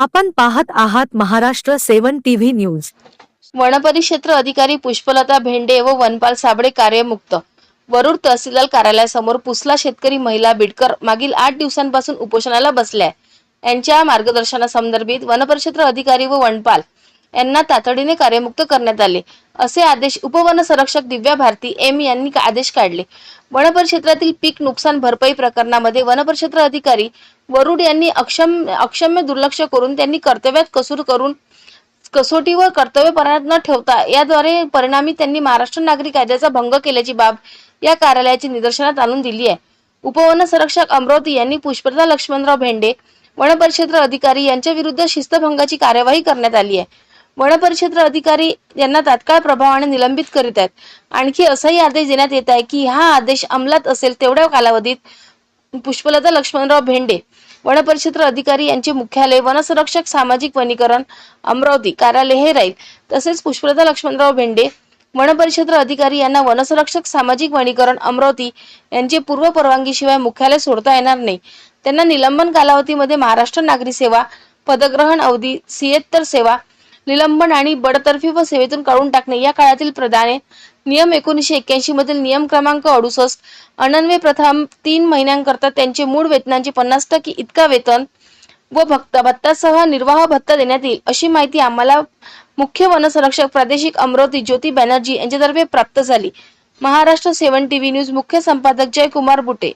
आपण पाहत आहात महाराष्ट्र सेवन टीव्ही न्यूज. वनपरिक्षेत्र अधिकारी पुष्पलता भेंडे व वनपाल साबळे कार्यमुक्त. वरुड तहसीलदार कार्यालयासमोर पुसला शेतकरी महिला बिडकर मागील आठ दिवसांपासून उपोषणाला बसल्या. यांच्या मार्गदर्शनासंदर्भित वनपरिक्षेत्र अधिकारी व वनपाल यांना तातडीने कार्यमुक्त करण्यात आले. असे आदेश उपवन संरक्षक दिव्या भारती एम यांनी आदेश काढले. वनपरिक्षेत्रातील पीक नुकसान भरपाई प्रकरणामध्ये वनपरिक्षेत्र अधिकारी वरुड यांनी अक्षम अक्षम्य दुर्लक्ष करून त्यांनी कर्तव्यात कसूर करून कसोटीवर व कर्तव्यपणात न ठेवता याद्वारे परिणामी त्यांनी महाराष्ट्र नागरिक कायद्याचा भंग केल्याची बाब या कार्यालयाची निदर्शनात आणून दिली आहे. उपवन संरक्षक अमरावती यांनी पुष्पता लक्ष्मणराव भेंडे वनपरिक्षेत्र अधिकारी यांच्या विरुद्ध शिस्तभंगाची कार्यवाही करण्यात आली आहे. वनपरिक्षेत्र अधिकारी यांना तात्काळ प्रभावाने निलंबित करीत आहेत. आणखी असाही आदेश देण्यात येत आहे की हा आदेश अंमलात असेल तेवढ्या कालावधीत पुष्पलता लक्ष्मणराव भेंडे वनपरिक्षेत्र अधिकारी यांचे मुख्यालय वनसंरक्षक सामाजिक वनीकरण अमरावती कार्यालय हे राहील. तसेच पुष्पलता लक्ष्मणराव भेंडे वनपरिक्षेत्र अधिकारी यांना वनसंरक्षक सामाजिक वनीकरण अमरावती यांचे पूर्व परवानगीशिवाय मुख्यालय सोडता येणार नाही. त्यांना निलंबन कालावधीमध्ये महाराष्ट्र नागरी सेवा पदग्रहण अवधी सियत्तर सेवा निलंबन आणि बडतर्फी व सेवेतून काढून टाकणे या काळातील प्रदाने नियम एकोणीसशे एक्क्याऐंशी मधील नियम क्रमांक अडुसष्ट अनन्वे प्रथम तीन महिन्यांकरता त्यांचे मूळ वेतनाचे पन्नास टक्के इतका वेतन व भक्त भत्तासह निर्वाह भत्ता देण्यात येईल अशी माहिती आम्हाला मुख्य वनसंरक्षक प्रादेशिक अमरावती ज्योती बॅनर्जी यांच्यातर्फे प्राप्त झाली. महाराष्ट्र सेवन टीव्ही न्यूज मुख्य संपादक जयकुमार बुटे.